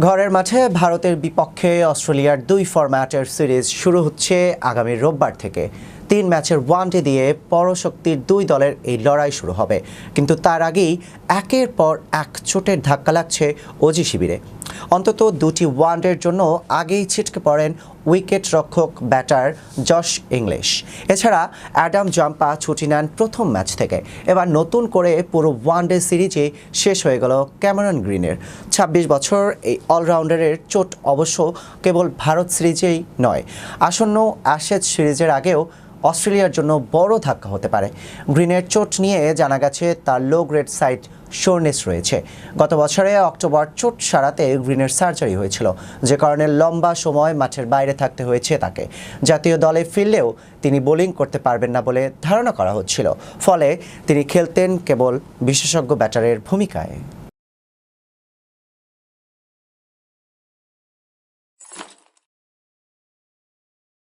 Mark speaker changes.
Speaker 1: ঘরের মাঠে ভারতের বিপক্ষে অস্ট্রেলিয়ার দুই ফরম্যাটের সিরিজ শুরু হচ্ছে আগামী রোববার থেকে। তিন ম্যাচের ওয়ানডে দিয়ে পরশক্তির দুই দলের এই লড়াই শুরু হবে। কিন্তু তার আগেই একের পর এক চোটের ধাক্কা লাগছে অজি শিবিরে। অন্তত দুটি ওয়ানডের জন্য আগেই ছিটকে পড়েন উইকেট রক্ষক ব্যাটার জশ ইংলিশ। এছাড়া অ্যাডাম জাম্পা ছুটি নেন প্রথম ম্যাচ থেকে। এবার নতুন করে পুরো ওয়ানডে সিরিজে শেষ হয়ে গেল ক্যামেরন গ্রিনের। ২৬ বছর এই অলরাউন্ডারের চোট অবশ্য কেবল ভারত সিরিজেই নয়, আসন্ন অ্যাশেজ সিরিজের আগেও অস্ট্রেলিয়ার জন্য বড় ধাক্কা হতে পারে। গ্রিনের চোট নিয়ে জানা গেছে, তার লো গ্রেড সাইট শোরনেস রয়েছে। গত বছরে অক্টোবর চোট সারাতে গ্রিনের সার্জারি হয়েছিল, যে কারণে লম্বা সময় মাঠের বাইরে থাকতে হয়েছে তাকে। জাতীয় দলে ফিরলেও তিনি বোলিং করতে পারবেন না বলে ধারণা করা হচ্ছিল। ফলে তিনি খেলতেন কেবল বিশেষজ্ঞ ব্যাটারের ভূমিকায়।